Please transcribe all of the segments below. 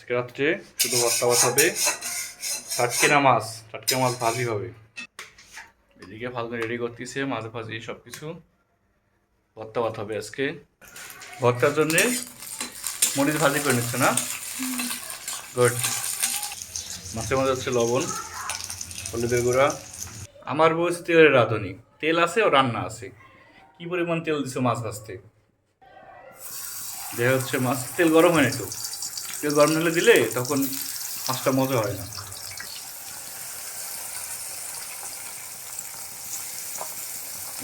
আজকে রাত্রে শুধু ভর্তা ভাত হবে টাটকেনা মাছ, টাটকা মাছ ভাজি হবে। এদিকে ফালতু রেডি করতেছে, মাছ ভাজি সব কিছু ভর্তা ভাত হবে আজকে। ভর্তার জন্যে মরিচ ভাজি করে নিচ্ছে না? গুড মাছের মধ্যে হচ্ছে লবণ, হলুদের গুঁড়া। আমার বউ তেলের রাঁধুনি। তেল আছে ও রান্না আছে। কি পরিমাণ তেল দিছে মাছ ভাজতে? দেখা হচ্ছে মাছ, তেল গরম হয় না একটু। তেল গরম হলে দিলে তখন মাছটা মজা হয় না।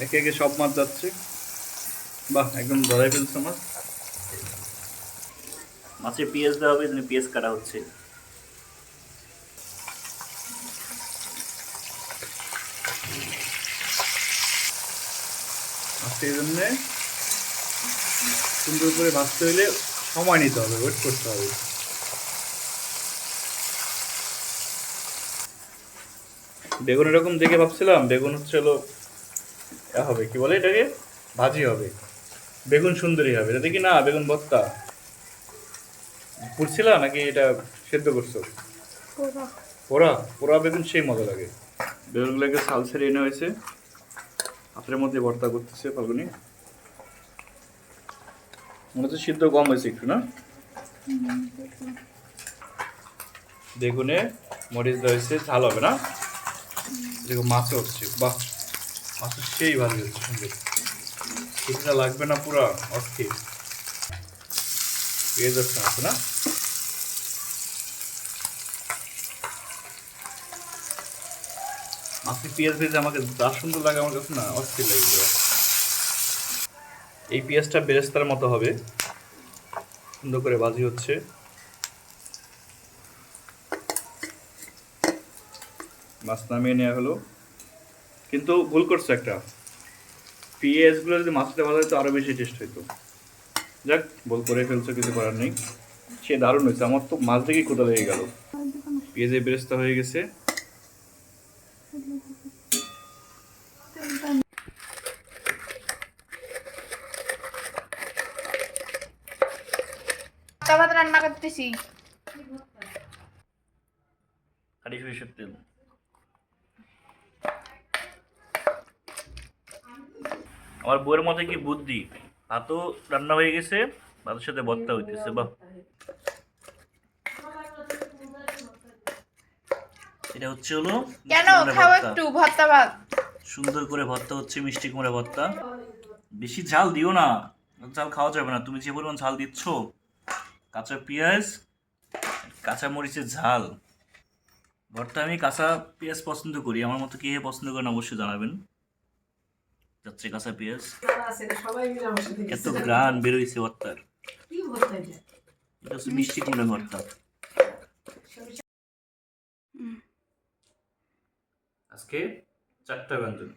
একে একে সব মাছ যাচ্ছে। বাহ একদম ধরাই ফেলছে মাছ। মাছে পেঁয়াজ দেওয়া হবে এখানে পেঁয়াজ কাটা হচ্ছে। সেই জন্যে সুন্দর করে ভাজতে হলে সময় নিতে হবে ওয়েট করতে হবে। বেগুন এরকম দেখে ভাবছিলাম বেগুন হচ্ছে হলো হবে কি বলে এটাকে? ভাজি হবে। বেগুন সুন্দরী হবে এটা দেখি না বেগুন ভর্তা। পুড়ছিল নাকি এটা সেদ্ধ করছ? পোড়া? পোড়া বেগুন সেই মজা লাগে। বেগুনগুলোকে সাল ছেড়ে এনে হয়েছে। হাতের মধ্যে ভর্তা করতেছে ফাল্গুনি। মনে হচ্ছে সিদ্ধ কম হয়েছে একটু, না? বেগুনে মরিচ দেওয়া ঝাল হবে, না? দেখো হচ্ছে। মাছের সেই ভালো হচ্ছে, সুন্দর। লাগবে না পুরো, অস্থির। পেয়ে যাচ্ছে মাছ না? মাছের পেঁয়াজ ভেজে আমাকে যা সুন্দর লাগে, আমার কাছে না, অস্থির লাগে। এই পেঁয়াজটা বেরেস্তার মতো হবে। সুন্দর করে ভাজি হচ্ছে। মাছ নামিয়ে নেওয়া হলো। কিন্তু ভুল করছে একটা। পেঁয়াজগুলো যদি মাছটা ভালো হতো আরও বেশি টেস্ট হতো যাক, ভুল করে ফেলছো, কিছু করার নেই। সে দারুণ হয়েছে। আমার তো মাছ দেখেই কোথা লেগে গেল। পেঁয়াজের বেরেস্তা হয়ে গেছে ভাত রান্না করতেছি। খালি সরিষার তেল। আমার বউয়ের মধ্যে কি বুদ্ধি? ভাতও রান্না হয়ে গেছে ভাতের সাথে ভর্তা হইতেছে বাহ। এটা হচ্ছে হলো কেন? খাও একটু ভর্তা ভাত। সুন্দর করে ভর্তা হচ্ছে মিষ্টি কুমড়া ভর্তা। বেশি ঝাল দিও না। ঝাল খাওয়া যাবে না। তুমি যে পরিমাণ ঝাল দিচ্ছ কাঁচা পেঁয়াজ, কাঁচা মরিচের ঝাল। ভর্তা আমি কাঁচা পেঁয়াজ পছন্দ করি, আমার মতো কে পছন্দ করেন অবশ্যই জানাবেন। যাচ্ছে কাঁচা পেঁয়াজ। আছে এত। গ্রান বেরোইছে ভর্তার। এটা? হচ্ছে মিষ্টি কুমড়া ভর্তা। আজকে চারটা ব্যঞ্জন,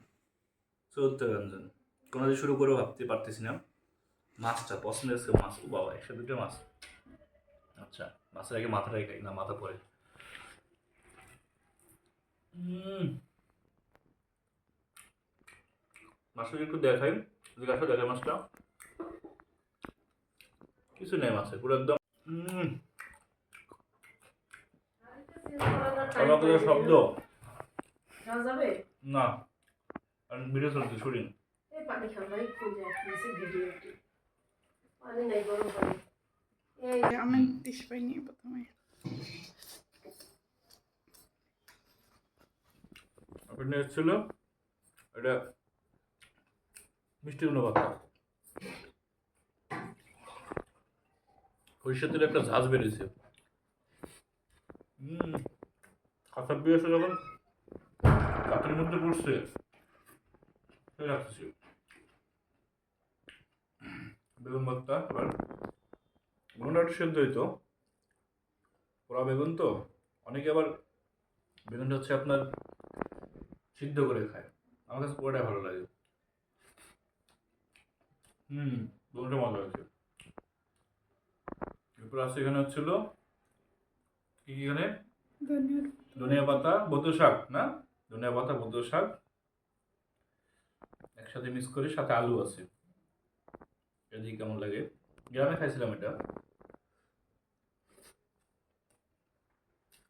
চৌদ্দ ব্যঞ্জন। কোনো শুরু করে ভাবতে পারতেছি না। মাছটা পছন্দের হচ্ছে মাছ, ও বাবা একশো দুটো মাছ। আচ্ছা মাছের আগে মাথাটাই খাই না মাথা পরে। উম। মাছটা একটু দেখাই জিজ্ঞাসা দেখাই মাছটা। কিছু নেই মাছের পুরো একদম শব্দ? না কারণ ভিডিও চলছে শুটিং। পানি খাও ভাই, খুঁজে আসতেছে ভিডিও পানি নাই, গরম পানি। এই আমি দিস পাইনি প্রথমে আপনি এসেছিল এটা মিষ্টি গুলো কথা সরিষার তেলে একটা ঝাঁজ বেরিয়েছে হুম কাঁচা পেঁয়াজ যখন কাঠের মধ্যে পড়ছে রাখতেছি বেগুন ভর্তা এবার একটু সেদ্ধ হইতো। পোড়া বেগুন তো অনেকে আবার বেগুনটা হচ্ছে আপনার সিদ্ধ করে খায়। আমার কাছে পুরোটাই ভালো লাগে। হুম বেগুনটা মজা হয়েছে। এরপর আছে এখানে হচ্ছিল কি কি এখানে? ধনিয়া পাতা বতো শাক না? ধনিয়া পাতা বতো শাক। একসাথে মিক্স করে সাথে আলু আছে। এদিকে কেমন লাগে? গ্রামে খাইছিলাম এটা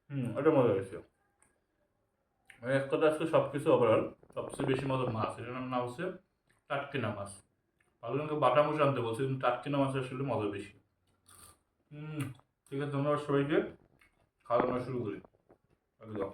হুম, ওটা মজা হয়েছে মানে এক কথা আজকে সব কিছু ওভারঅল সবচেয়ে বেশি মজা মাছ। এটার নাম হচ্ছে টাটকিনা মাছ। ভালো বাটা মাছ আনতে বলছি, কিন্তু টাটকিনা মাছ আসলে মজা বেশি। হুম, ঠিক আছে, ধন্যবাদ সবাইকে। খাওয়া শুরু করি। একদম।